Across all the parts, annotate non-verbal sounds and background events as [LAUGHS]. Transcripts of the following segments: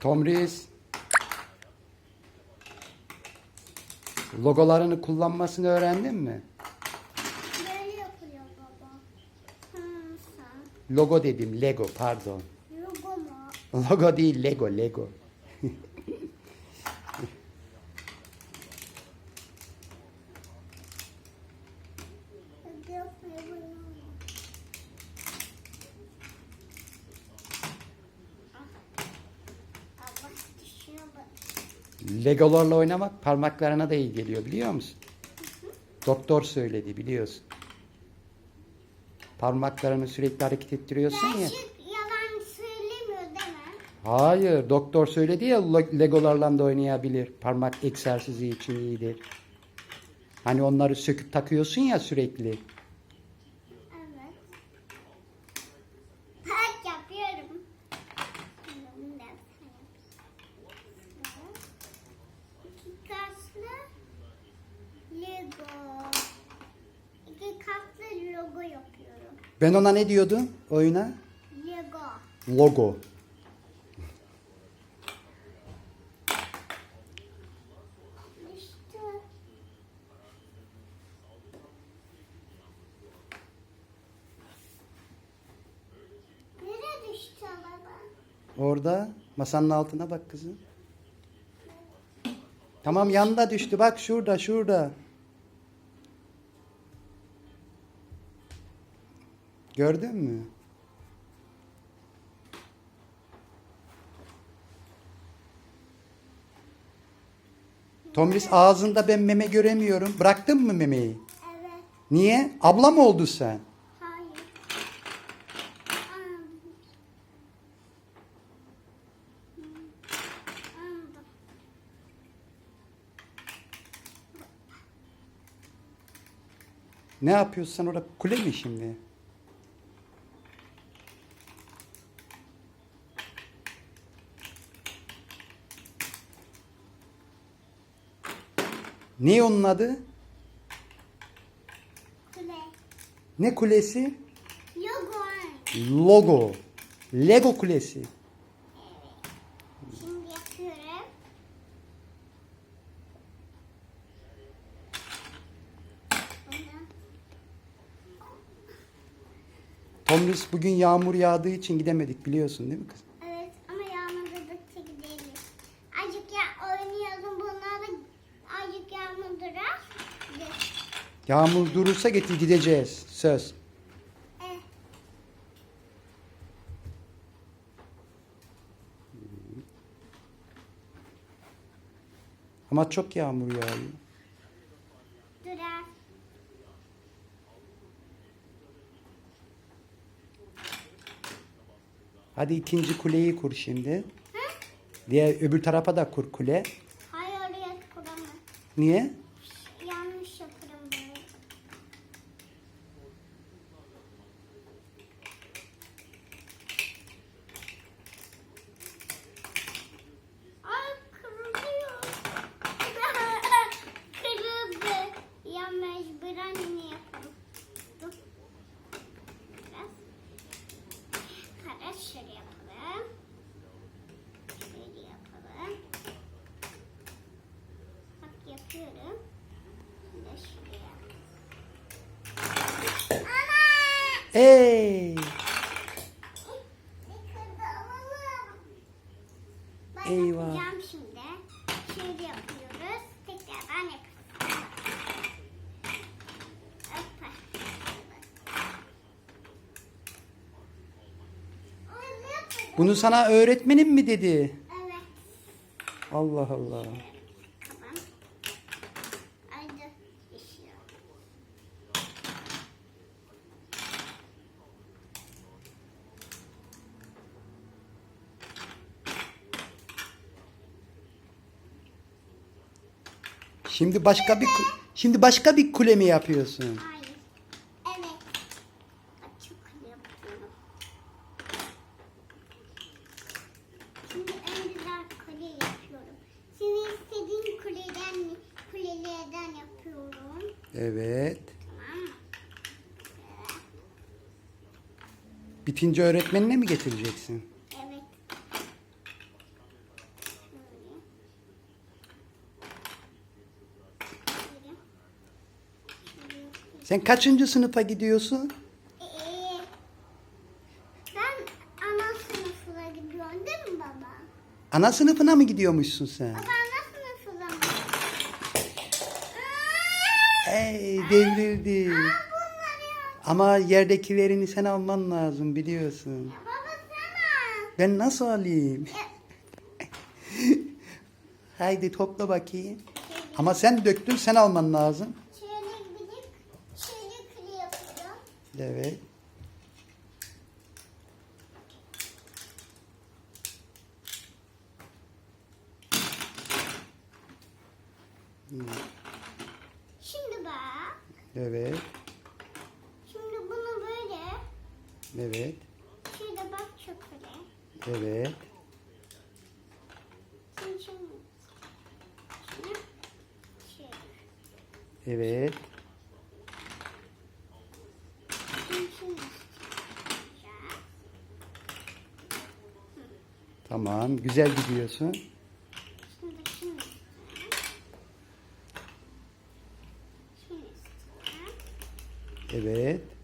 Tomris. Logolarını kullanmasını öğrendin mi? Böyle yapıyor baba. Sen. Logo dedim, Lego pardon. Logo mu? Logo değil, Lego, Lego. [LAUGHS] Logo yapıyor bunu. Ah. Allah dişine bak. Legolarla oynamak parmaklarına da iyi geliyor biliyor musun? Doktor söyledi biliyorsun. Parmaklarını sürekli hareket ettiriyorsun ya. Yalan söylemiyor değil mi? Hayır, doktor söyledi ya Legolarla da oynayabilir. Parmak egzersizi için iyidir. Hani onları söküp takıyorsun ya sürekli. Evet. Park yapıyorum. Bunu da sen yap. İki kaslı Lego. İki kaslı logo yapıyorum. Ben ona ne diyordum oyuna? Lego. Logo. İşte. Nereye düştü baba? Orada masanın altına bak kızım. Tamam yanında düştü bak şurada şurada. Gördün mü? Tomris ağzında ben meme göremiyorum. Bıraktın mı memeyi? Evet. Niye? Abla mı oldu sen? Hayır. Ne yapıyorsun sen orada? Kule mi şimdi? Ne onun adı? Kule. Ne kulesi? Logo. Logo. Lego kulesi. Şimdi yapıyorum. Tomris bugün yağmur yağdığı için gidemedik biliyorsun değil mi kız? Evet ama yağmurdadıkça gidelim. Azıcık ya oynayalım bunları. Azıcık yağmur durar. Gidelim. Yağmur durursa getir gideceğiz. Söz. Eh, Ama çok yağmur yağıyor. durar. Hadi ikinci kuleyi kur şimdi. Hı? Diğer öbür tarafa da kur kule. Hayır oraya kuramam. Niye? Ey! Eyvah. yapacağım şimdi. Şimdi yapıyoruz. Tekrardan yapıyoruz. Hoppa. Ay, ne yapıyordum? Bunu sana öğretmenim mi dedi? Evet. Allah Allah. Tamam. Haydi. işiyor. Şimdi başka bir şimdi başka bir kule mi yapıyorsun? Hayır. Evet. Açık yapıyorum. Şimdi en güzel kule yapıyorum. Senin istediğin kuleden, kulelerden yapıyorum. Evet. Tamam mı? Bitince öğretmenine mi getireceksin? Evet. Sen kaçıncı sınıfa gidiyorsun? Ee, ben ana sınıfına gidiyorum değil mi baba? Ana sınıfına mı gidiyormuşsun sen? Baba ana sınıfına mı? Ey devrildi. Ama yerdekilerini sen alman lazım biliyorsun. Baba sen al. Ben nasıl alayım? [LAUGHS] Haydi topla bakayım. Ama sen döktün sen alman lazım. Evet. Şimdi bak. Evet. Şimdi bunu böyle. Evet. Şöyle bak çöpüre. Evet. Şimdi şimdi. Şimdi şöyle. Evet. Şimdi şimdi. yapacağız. Tamam. Güzel gidiyorsun. Evet.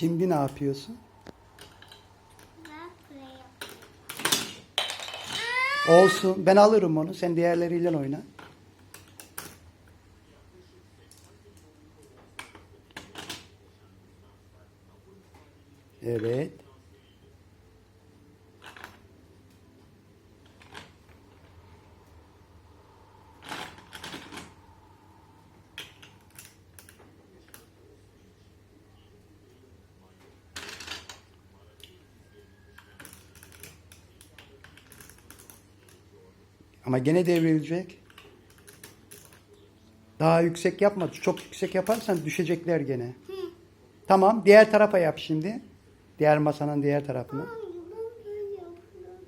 Şimdi ne yapıyorsun? Olsun. Ben alırım onu. Sen diğerleriyle oyna. Evet. Ama gene devrilecek. Daha yüksek yapma. Çok yüksek yaparsan düşecekler gene. Hı. Tamam. Diğer tarafa yap şimdi. Diğer masanın diğer tarafına. Hayır ben böyle yapıyorum.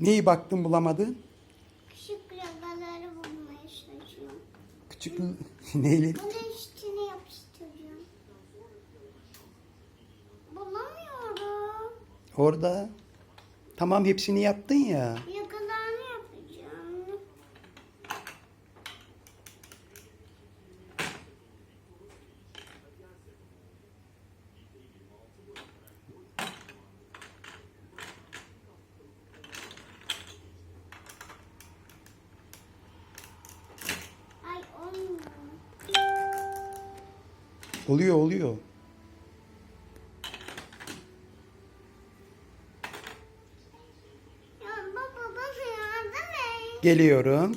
Neyi baktın bulamadın? Küçük lavaları bulmaya çalışıyorum. Küçük [LAUGHS] neyle? Bunu üstüne yapıştırıyorum. Bulamıyorum. Orada. Tamam hepsini yaptın ya. Oluyor oluyor. Ya baba bana yardım et. Geliyorum.